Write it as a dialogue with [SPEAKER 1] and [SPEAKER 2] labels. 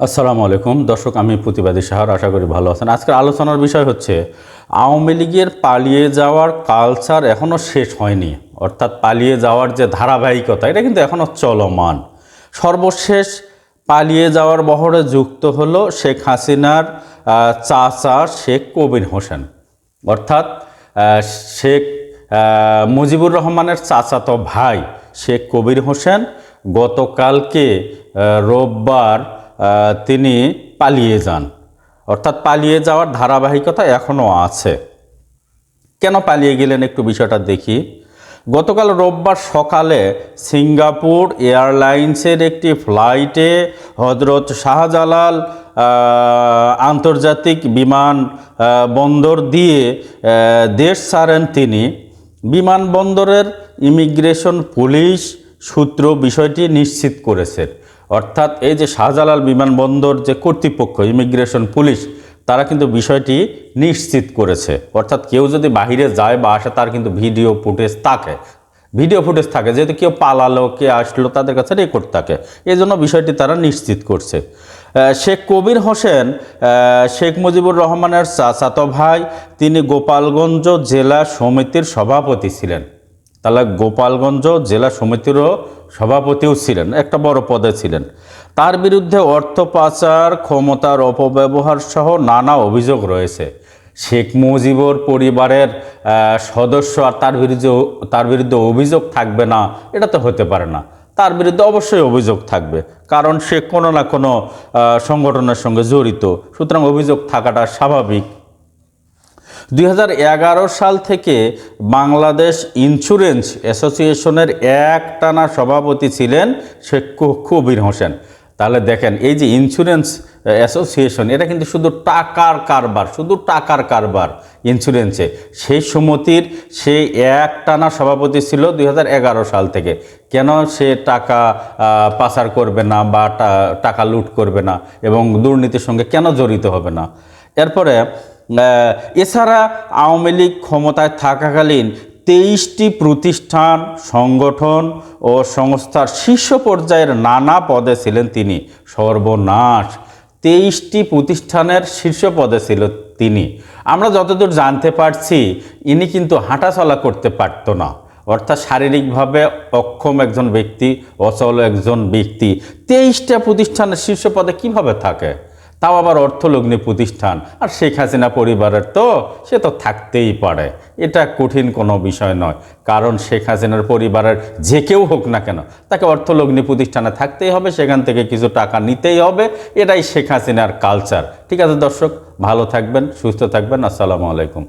[SPEAKER 1] আসসালামু আলাইকুম। দর্শক, আমি প্রতিবাদী সাহার, আশা করি ভালো আছেন। আজকের আলোচনার বিষয় হচ্ছে, আওয়ামী লীগের পালিয়ে যাওয়ার কালচার এখনও শেষ হয়নি। অর্থাৎ পালিয়ে যাওয়ার যে ধারাবাহিকতা, এটা কিন্তু এখনও চলমান। সর্বশেষ পালিয়ে যাওয়ার বহরে যুক্ত হলো শেখ হাসিনার চাচা শেখ কবির হোসেন। অর্থাৎ শেখ মুজিবুর রহমানের চাচাতো ভাই শেখ কবির হোসেন গতকালকে রোববার তিনি পালিয়ে যান। অর্থাৎ পালিয়ে যাওয়ার ধারাবাহিকতা এখনও আছে। কেন পালিয়ে গেলেন একটু বিষয়টা দেখি। গতকাল রোববার সকালে সিঙ্গাপুর এয়ারলাইন্সের একটি ফ্লাইটে হজরত শাহজালাল আন্তর্জাতিক বিমান বন্দর দিয়ে দেশ ছাড়েন তিনি। বিমানবন্দরের ইমিগ্রেশন পুলিশ সূত্র বিষয়টি নিশ্চিত করেছে। অর্থাৎ এই যে শাহজালাল বিমানবন্দর যে কর্তৃপক্ষ ইমিগ্রেশন পুলিশ তারা কিন্তু বিষয়টি নিশ্চিত করেছে। অর্থাৎ কেউ যদি বাহিরে যায় বা আসে, তার কিন্তু ভিডিও ফুটেজ থাকে। ভিডিও ফুটেজ থাকে, যেহেতু কেউ পালালো, কে আসলো, তাদের কাছে রেকর্ড থাকে। এই জন্য বিষয়টি তারা নিশ্চিত করছে। শেখ কবির হোসেন শেখ মুজিবুর রহমানের চাচাতো ভাই, তিনি গোপালগঞ্জ জেলা সমিতির সভাপতি ছিলেন। তাহলে গোপালগঞ্জ জেলা সমিতিরও সভাপতিও ছিলেন, একটা বড় পদে ছিলেন। তার বিরুদ্ধে অর্থ পাচার, ক্ষমতার অপব্যবহার সহ নানা অভিযোগ রয়েছে। শেখ মুজিবর পরিবারের সদস্য আর তার বিরুদ্ধে তার বিরুদ্ধে অভিযোগ থাকবে না, এটা তো হতে পারে না। তার বিরুদ্ধে অবশ্যই অভিযোগ থাকবে, কারণ সে কোনো না কোনো সংগঠনের সঙ্গে জড়িত। সুতরাং অভিযোগ থাকাটা স্বাভাবিক। দুই হাজার এগারো সাল থেকে বাংলাদেশ ইন্স্যুরেন্স অ্যাসোসিয়েশনের এক টানা সভাপতি ছিলেন শেখ কবির হোসেন। তাহলে দেখেন, এই যে ইন্স্যুরেন্স অ্যাসোসিয়েশন, এটা কিন্তু শুধু টাকার কারবার, শুধু টাকার কারবার ইন্স্যুরেন্সে। সেই সমিতির সেই এক টানা সভাপতি ছিল দুই হাজার এগারো সাল থেকে। কেন সে টাকা পাচার করবে না বা টাকা লুট করবে না এবং দুর্নীতির সঙ্গে কেন জড়িত হবে না? এরপরে এছাড়া আওয়ামী লীগ ক্ষমতায় থাকাকালীন তেইশটি প্রতিষ্ঠান, সংগঠন ও সংস্থার শীর্ষ পর্যায়ের নানা পদে ছিলেন তিনি। সর্বনাশ। তেইশটি প্রতিষ্ঠানের শীর্ষ পদে ছিল তিনি। আমরা যতদূর জানতে পারছি, ইনি কিন্তু হাঁটাচলা করতে পারতো না। অর্থাৎ শারীরিকভাবে অক্ষম একজন ব্যক্তি, অচল একজন ব্যক্তি। তেইশটা প্রতিষ্ঠানের শীর্ষ পদে কীভাবে থাকে? তাও আবার অর্থলগ্নি প্রতিষ্ঠান। আর শেখ হাসিনা পরিবারের তো, সে তো থাকতেই পারে। এটা কঠিন কোনো বিষয় নয়। কারণ শেখ হাসিনার পরিবারের যে কেউ হোক না কেন, তাকে অর্থলগ্নি প্রতিষ্ঠানে থাকতেই হবে, সেখান থেকে কিছু টাকা নিতেই হবে। এটাই শেখ হাসিনার কালচার ঠিক আছে দর্শক, ভালো থাকবেন, সুস্থ থাকবেন। আসসালামু আলাইকুম।